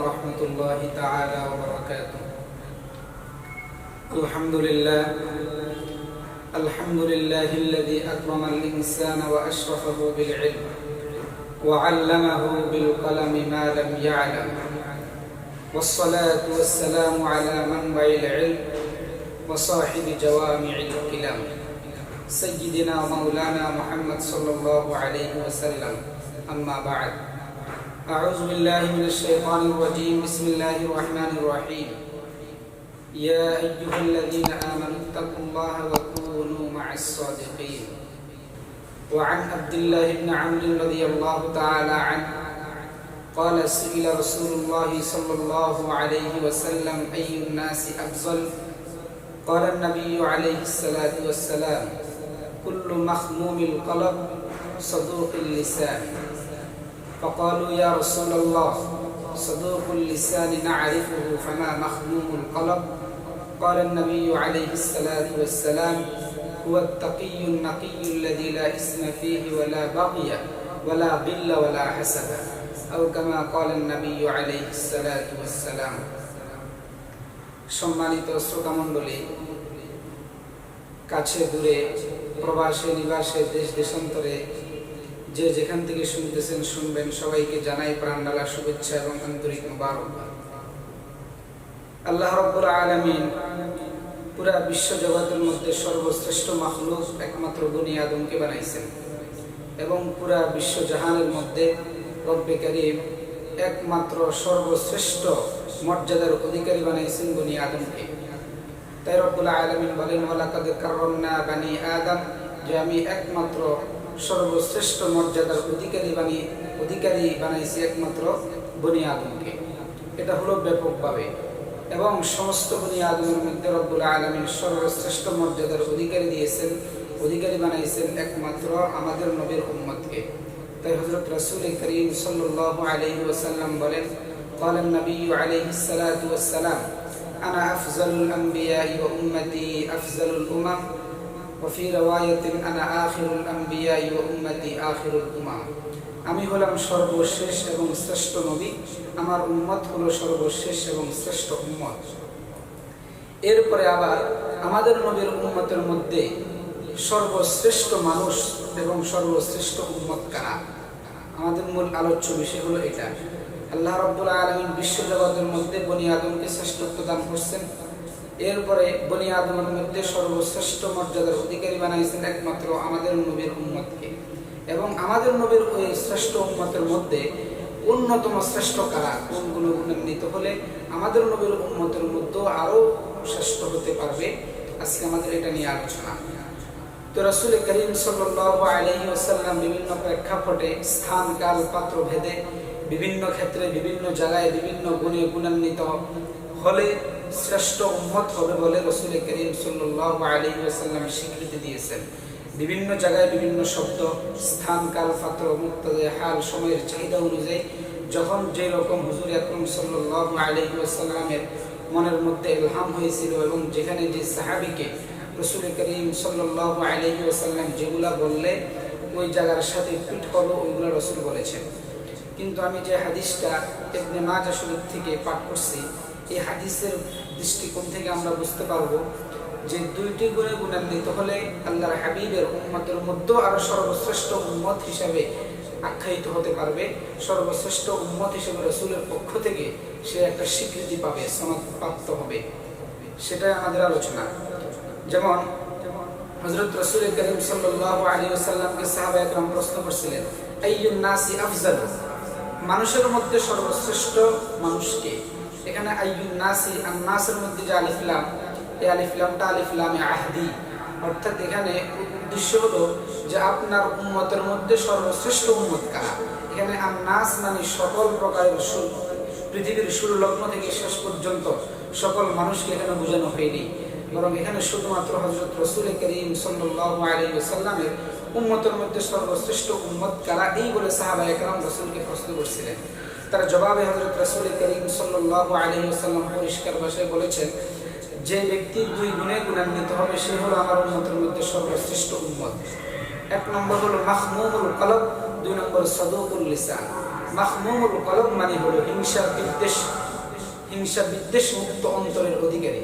ورحمة الله تعالى وبركاته. الحمد لله الحمد لله الذي أكرم الإنسان وأشرفه بالعلم وعلمه بالقلم ما لم يعلم. والصلاة والسلام على منبع العلم وصاحب جوامع الكلام. سيدنا ومولانا محمد صلى الله عليه وسلم. أما بعد. أعوذ بالله من الشيطان الرجيم. بسم الله الرحمن الرحيم. يا أيها الذين آمنوا اتقوا الله وكونوا مع الصادقين. وعن عبد الله بن عمرو رضي الله تعالى عنه قال سئل رسول الله صلى الله عليه وسلم أي الناس أفضل؟ قال النبي عليه الصلاة والسلام كل مخموم القلب صدوق اللسان. فقالوا يا رسول الله صدوق اللسان نعرفه فما مخموم القلب قال النبي عليه الصلاة والسلام هو التقي النقي الذي لا إثم فيه ولا بغي ولا غل ولا حسد أو كما قال النبي عليه الصلاة والسلام সম্মানিত শ্রোতামণ্ডলী কাছে দূরে প্রবাসে নিবাসে দেশ দেশান্তরে যে যেখান থেকে শুনতেছেন, শুনবেন। সবাইকে জানাই প্রাণডালা শুভেচ্ছা এবং আন্তরিক মুবারক। আল্লাহ রব্বুর আলমিন পুরা বিশ্ব জগতের মধ্যে সর্বশ্রেষ্ঠ মাহলুক একমাত্র বনি আদমকে বানাইছেন এবং পুরা বিশ্ব জাহানের মধ্যে রব্বে করিম একমাত্র সর্বশ্রেষ্ঠ মর্যাদার অধিকারী বানাইছেন বনি আদমকে। তাই রব্বুল আলমিন বলেন ওয়ালাকাদ কাররামনা বানি আদম যে আমি একমাত্র সর্বশ্রেষ্ঠ মর্যাদার অধিকারী বানিয়ে অধিকারী বানাইছি একমাত্র বনি আদমকে এটা হলো ব্যাপকভাবে এবং সমস্ত বনি আদমের মধ্যে রব্বুল আলমিন সর্বশ্রেষ্ঠ মর্যাদার অধিকারী দিয়েছেন অধিকারী বানাইছেন একমাত্র আমাদের নবীর উম্মতকে তাই হজরত রসুল করিম সাল্লাহ আলহি ওসাল্লাম বলেন قال النبي عليه الصلاة والسلام أنا أفضل الأنبياء وأمتي أفضل الأمم وفي رواية أنا آخر الأنبياء وأمتي آخر الأمم আমি হলাম সর্বশেষ এবং শ্রেষ্ঠ নবী আমার উম্মত হলো সর্বশেষ এবং শ্রেষ্ঠ উম্মত এরপরে আবার আমাদের নবীর উম্মতের মধ্যে সর্বশ্রেষ্ঠ মানুষ এবং সর্বশ্রেষ্ঠ উম্মত কারা আমাদের মূল আলোচ্য বিষয় হলো এটা আল্লাহ রব্বুল আলমিন বিশ্বজগতের মধ্যে বনি আদমকে শ্রেষ্ঠত্ব দান করছেন এরপরে বনি মধ্যে সর্বশ্রেষ্ঠ মর্যাদার অধিকারী বানাইছেন একমাত্র আমাদের নবীর উম্মতকে। এবং আমাদের নবীর ওই শ্রেষ্ঠ উম্মতের মধ্যে অন্যতম শ্রেষ্ঠ কারা? কোনগুলো গুণান্বিত হলে আমাদের নবীর উন্মতের মধ্যেও আরও শ্রেষ্ঠ হতে পারবে? আজকে আমাদের এটা নিয়ে আলোচনা। তো রসুল করিম সাল্লাহ আলহি আসাল্লাম বিভিন্ন প্রেক্ষাপটে স্থান, কাল, পাত্র, ভেদে বিভিন্ন ক্ষেত্রে, বিভিন্ন জায়গায় বিভিন্ন গুণে গুণান্বিত হলে শ্রেষ্ঠ উম্মত হবে বলে রসুল করিম সাল্লাহ আলী আসাল্লাম স্বীকৃতি দিয়েছেন। বিভিন্ন জায়গায় বিভিন্ন শব্দ, স্থান, কাল পাত্র মুক্তদে হাল, সময়ের চাহিদা অনুযায়ী যখন যে রকম হুজুর আকরম সাল্লাহ আলী আসাল্লামের মনের মধ্যে এলহাম হয়েছিল এবং যেখানে যে সাহাবিকে রসুল করিম সাল্লাহ আলহি আসাল্লাম যেগুলা বললে, ওই জায়গার সাথে ফিট হলো ওইগুলো রসুল বলেছেন। কিন্তু আমি যে হাদিসটা ইবনে মাজা শরীফ থেকে পাঠ করছি, এই হাদিসের দৃষ্টিকোণ থেকে আমরা বুঝতে পারব যে দুইটি গুণে গুণান্বিত হলে আল্লাহর হাবিবের উম্মতের মধ্যেও আরও সর্বশ্রেষ্ঠ উম্মত হিসাবে আখ্যায়িত হতে পারবে। সর্বশ্রেষ্ঠ উম্মত হিসেবে রসুলের পক্ষ থেকে সে একটা স্বীকৃতি পাবে, সনদ প্রাপ্ত হবে। সেটাই আমাদের আলোচনা। যেমন হজরত রসুল করিম সাল্লাহ আলী সাল্লামকে সাহাবা প্রশ্ন করছিলেন, আইয়ুন নাসি আফজাল? মানুষের মধ্যে সর্বশ্রেষ্ঠ মানুষকে এখানে আইয়ুন নাসি আর নাসের মধ্যে যে আলিফলাম এই আলিফলামটা আলিফলামে আহদি। অর্থাৎ এখানে উদ্দেশ্য হলো যে আপনার উম্মতের মধ্যে সর্বশ্রেষ্ঠ উম্মত কারা? এখানে আর নাস মানে সকল প্রকারের পৃথিবীর শুরু লগ্ন থেকে শেষ পর্যন্ত সকল মানুষকে এখানে বোঝানো হয়নি। বরং এখানে শুধুমাত্র হজরত রসুল করিম সাল্লাহ আলী সাল্লামের উম্মতের মধ্যে সর্বশ্রেষ্ঠ উম্মত কারা? এই বলে সাহাবা একরাম রসুলকে প্রশ্ন করছিলেন। তার জবাবে হজরত রসুল করিম সাল্লাহ আলী সাল্লাম পরিষ্কার ভাষায় বলেছেন, যে ব্যক্তি দুই গুণে গুণান্বিত হবে, সে হলো আমার উন্মতের মধ্যে সর্বশ্রেষ্ঠ উন্মত এক নম্বর হলো মাহমুমুল কলব, দুই নম্বর সদুকুল লিসান। মাহমুমুল কলম মানে হলো হিংসা বিদ্বেষ হিংসা বিদ্বেষ মুক্ত অন্তরের অধিকারী।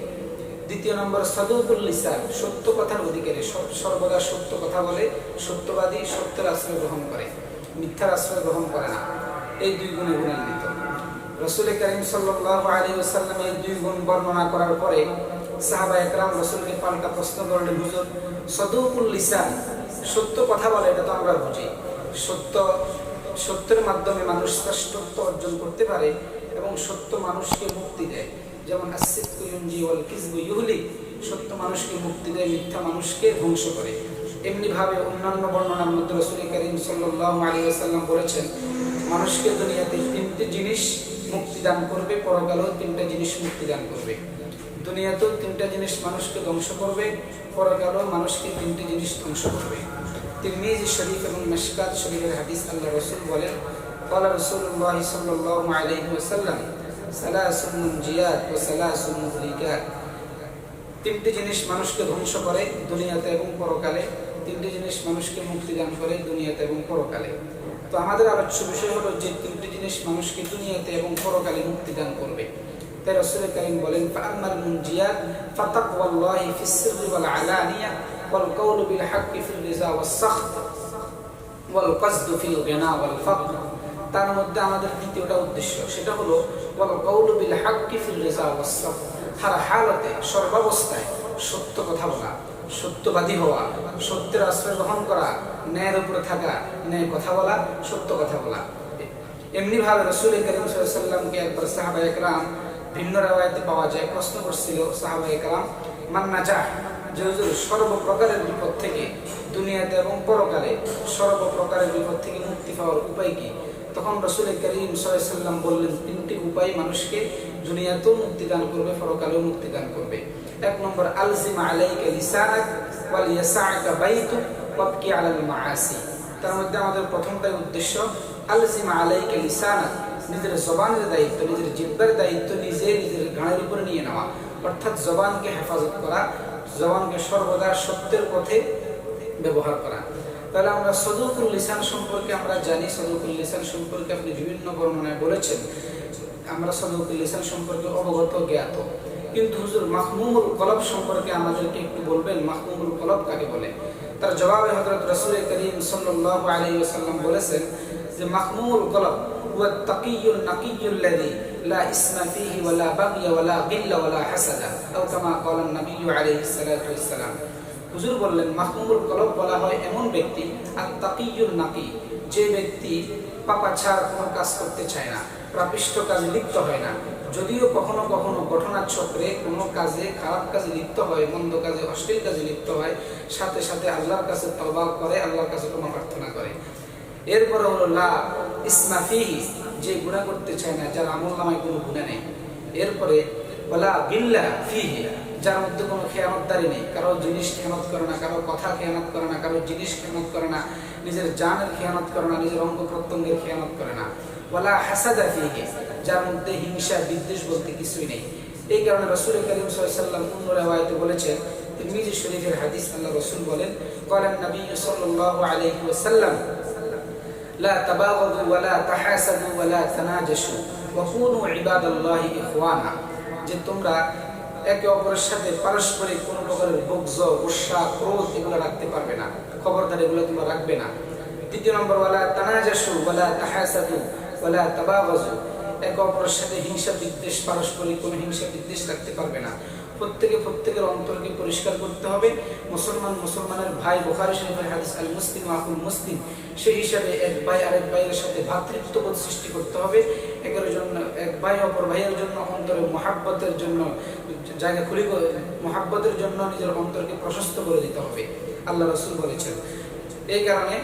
দ্বিতীয় নম্বর সদুকুল লিসান, সত্য কথার অধিকারী সর্বদা সত্য কথা বলে, সত্যবাদী, সত্যের আশ্রয় গ্রহণ করে, মিথ্যার আশ্রয় গ্রহণ করে না। এই দুই গুণে গুণান্বিত। রসুল করিম ওসাল্লাম এই দুই গুণ বর্ণনা করার পরে সাহাবা একরাম রসুলকে পাল্টা প্রশ্ন করলেন, হুজুর সদুকুল লিসান, সত্য কথা বলে, এটা তো আমরা বুঝি। সত্য সত্যের মাধ্যমে মানুষ শ্রেষ্ঠত্ব অর্জন করতে পারে এবং সত্য মানুষকে মুক্তি দেয়। যেমন সত্য মানুষকে মুক্তি দেয়, মিথ্যা মানুষকে ধ্বংস করে। এমনিভাবে অন্যান্য বর্ণনার মধ্যে রসুল করিম সাল্লাল্লাহু আলাইহি ওয়াসাল্লাম বলেছেন, মানুষকে দুনিয়াতে তিনটি জিনিস মুক্তি দান করবে, পরকালেও তিনটা জিনিস মুক্তি দান করবে। দুনিয়াতেও তিনটা জিনিস মানুষকে ধ্বংস করবে, পরকালেও মানুষকে তিনটি জিনিস ধ্বংস করবে। তিরমিজি শরীফ এবং মেশকাত শরীফের হাদিস আল্লাহ রসুল বলেন, কলা রসুল্লাহ সাল্লাহ আলহি ওসাল্লাম সালাহসুল জিয়াদ ও সালাহসুল তিনটি জিনিস মানুষকে ধ্বংস করে দুনিয়াতে এবং পরকালে, তিনটি জিনিস মানুষকে মুক্তিদান করে দুনিয়াতে এবং পরকালে। তো আমাদের আলোচ্য বিষয় হলো যে তিনটি জিনিস মানুষকে দুনিয়াতে এবং পরকালে মুক্তিদান করবে। তাই রসুল করিম বলেন ফাআমাল মুনজিয়া ফাতাকওয়াল্লাহি ফিস রিজা ওয়াস সাখত, ওয়াল কসদু ফিল গিনা ওয়াল ফাকর। তার মধ্যে আমাদের দ্বিতীয়টা উদ্দেশ্য, সেটা হলো ওয়াল কাউলু বিল হাক্কি ফিল রিজা ওয়াস সাখত। হার হালতে, সর্বাবস্থায় সত্য কথা বলা, সত্যবাদী হওয়া, সত্যের আশ্রয় গ্রহণ করা, ন্যায়ের উপরে থাকা, ন্যায় কথা বলা, সত্য কথা বলা। এমনি ভাবে রসুল করিম সাল্লামকে একবার সাহাবা একরাম ভিন্ন রেওয়ায়তে পাওয়া যায়, প্রশ্ন করছিল সাহাবা একরাম মান্না যা সর্বপ্রকারের বিপদ থেকে দুনিয়াতে এবং পরকালে সর্বপ্রকারের বিপদ থেকে মুক্তি পাওয়ার উপায় কি? তখন রসুল করিম সাল্লাম বললেন, তিনটি উপায় মানুষকে দুনিয়াতেও মুক্তি দান করবে, পরকালেও মুক্তি দান করবে। এক নম্বর আলজিমা আলাইকা লিসানাক তার মধ্যে আমাদের প্রথমটাই উদ্দেশ্য আলজিমা আলাইকা লিসানাক, নিজের জবানের দায়িত্ব, নিজের জিব্বার দায়িত্ব নিজে নিজের গানের উপরে নিয়ে নেওয়া। অর্থাৎ জবানকে হেফাজত করা জবানকে সর্বদা সত্যের পথে ব্যবহার করা। তাহলে আমরা সদুকুল লিসান সম্পর্কে আমরা জানি, সদুকুল লিসান সম্পর্কে আপনি বিভিন্ন বর্ণনায় বলেছেন। আমরা সদুকুল লিসান সম্পর্কে অবগত, জ্ঞাত। কিন্তু হুজুর মাহমুমুল কলব সম্পর্কে আমাদেরকে একটু বলবেন, মাহমুমুল কলব কাকে বলে? তার জবাবে হজরত রসুল করিম সাল্লাল্লাহু আলাইহি ওয়াসাল্লাম বলেছেন যে, মাহমুমুল কলব হুয়া তাকিয়ুল নাকিয়ুল লা ইসমা ফীহি ওয়ালা বাগিয়া ওয়ালা গিল্লা ওয়ালা হাসাদা আও কামা ক্বালা নবী আলাইহিস সালাতু ওয়াসসালাম হুজুর বললেন মাহমুমুল কলব বলা হয় এমন ব্যক্তি আর তাকিয়ুল নাকি, যে ব্যক্তি পাপা ছাড় কোনো কাজ করতে চায় না, প্রাপিষ্ট কাজে লিপ্ত হয় না। যদিও কখনো কখনো ঘটনার চক্রে কোনো কাজে, খারাপ কাজে লিপ্ত হয়, মন্দ কাজে, অশ্লীল কাজে লিপ্ত হয়, সাথে সাথে আল্লাহর কাছে তবা করে, আল্লাহর কাছে কোনো প্রার্থনা করে। এরপরে হলো, লা ইসমাফিহি যে গুণা করতে চায় না, যার আমল নামায় কোনো গুণা নেই। এরপরে বলা বিল্লা ফি যার মধ্যে কোনো খেয়ানতদারি নেই। কারও জিনিস খেয়ানত করে না, কারও কথা খেয়ানত করে না, কারও জিনিস খেয়ানত করে না, নিজের জানের খেয়ানত করে না, নিজের অঙ্গ প্রত্যঙ্গের খেয়ানত করে না। বলা হাসাদা ফিহে, যার মধ্যে হিংসা, বিদ্বেষ বলতে কিছুই নেই। এই কারণে রসুল করিম সাল্লাম অন্য রেওয়ায়তে বলেছেন, তিরমিজি শরীফের হাদিস আল্লাহ রসুল বলেন করেন নবী সাল্লাহ আলাইহি ওয়াসাল্লাম لا تباغضوا ولا تحاسدوا ولا تناجشوا وكونوا عباد الله إخوانا যে তোমরা একে অপরের সাথে পারস্পরিক কোনো প্রকারের বগ্জ উৎসাহ ক্রোধ এগুলো রাখতে পারবে না খবরদার এগুলো তোমরা রাখবে না তৃতীয় নম্বর ওয়ালা তানাজাসু ওয়ালা তাহাসাদু ওয়ালা তাবাগাজু একে অপরের সাথে হিংসা বিদ্বেষ পারস্পরিক কোনো হিংসা বিদ্বেষ রাখতে পারবে না প্রত্যেকে প্রত্যেকের অন্তরকে পরিষ্কার করতে হবে। মুসলমান মুসলমানের ভাই বোখারি শরীফের হাদিস, আল মুসলিম আকুল মুসলিম। সেই হিসাবে এক ভাই আরেক ভাইয়ের সাথে ভ্রাতৃত্ববোধ সৃষ্টি করতে হবে। একের জন্য, এক ভাই অপর ভাইয়ের জন্য অন্তরে মহাব্বতের জন্য, জায়গা খুলি মহাব্বতের জন্য নিজের অন্তরকে প্রশস্ত করে দিতে হবে। আল্লাহ রসুল বলেছেন। এই কারণে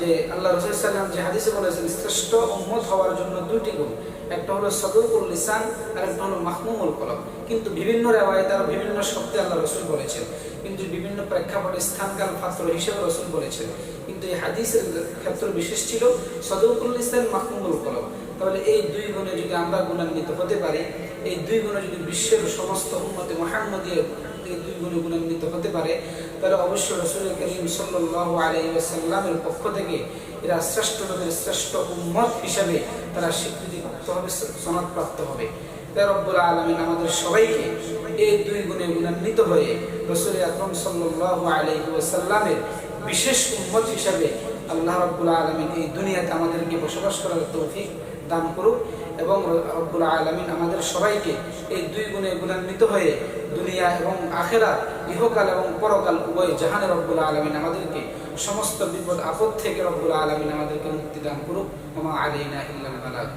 যে আল্লাহ রসুল সাল্লাম যে হাদিসে বলেছেন, শ্রেষ্ঠ উম্মত হওয়ার জন্য দুটি গুণ। একটা হলো সদরুল লিসান আর একটা হলো মাহমুমুল কলম কিন্তু বিভিন্ন রেওয়ায় তারা বিভিন্ন শব্দে আল্লাহ রসুল বলেছেন। কিন্তু বিভিন্ন প্রেক্ষাপটে স্থানকাল পাত্র হিসেবে রসুল বলেছেন। কিন্তু এই হাদিসের ক্ষেত্র বিশেষ ছিল সদরুল লিসান, মাহমুমুল কলম তাহলে এই দুই গুণে যদি আমরা গুণান্বিত হতে পারি, এই দুই গুণে যদি বিশ্বের সমস্ত উন্মতে মহাম্মদীয় এই দুই গুণে গুণান্বিত হতে পারে, তাহলে অবশ্যই রসুল করিম সাল্লাহ আলাইসাল্লামের পক্ষ থেকে এরা শ্রেষ্ঠ নবীর শ্রেষ্ঠ উম্মত হিসাবে তারা স্বীকৃতি প্রাপ্ত হবে, সনদ প্রাপ্ত হবে। তাই রব্বুল আলমিন, আমাদের সবাইকে এই দুই গুণে গুণান্বিত হয়ে রসুল আকরম সাল্লাহ আলাইহি ওয়াসাল্লামের বিশেষ উম্মত হিসাবে আল্লাহ রব্বুল আলমিন এই দুনিয়াতে আমাদেরকে বসবাস করার তৌফিক দান করুক। এবং রব্বুল আলমিন আমাদের সবাইকে এই দুই গুণে গুণান্বিত হয়ে দুনিয়া এবং আখেরা ইহকাল এবং পরকাল উভয় জাহানে রব্বুল আলমিন আমাদেরকে সমস্ত বিপদ আপদ থেকে রব্বুল আলমিন আমাদেরকে মুক্তি দান করুক। ওমা বালাগ।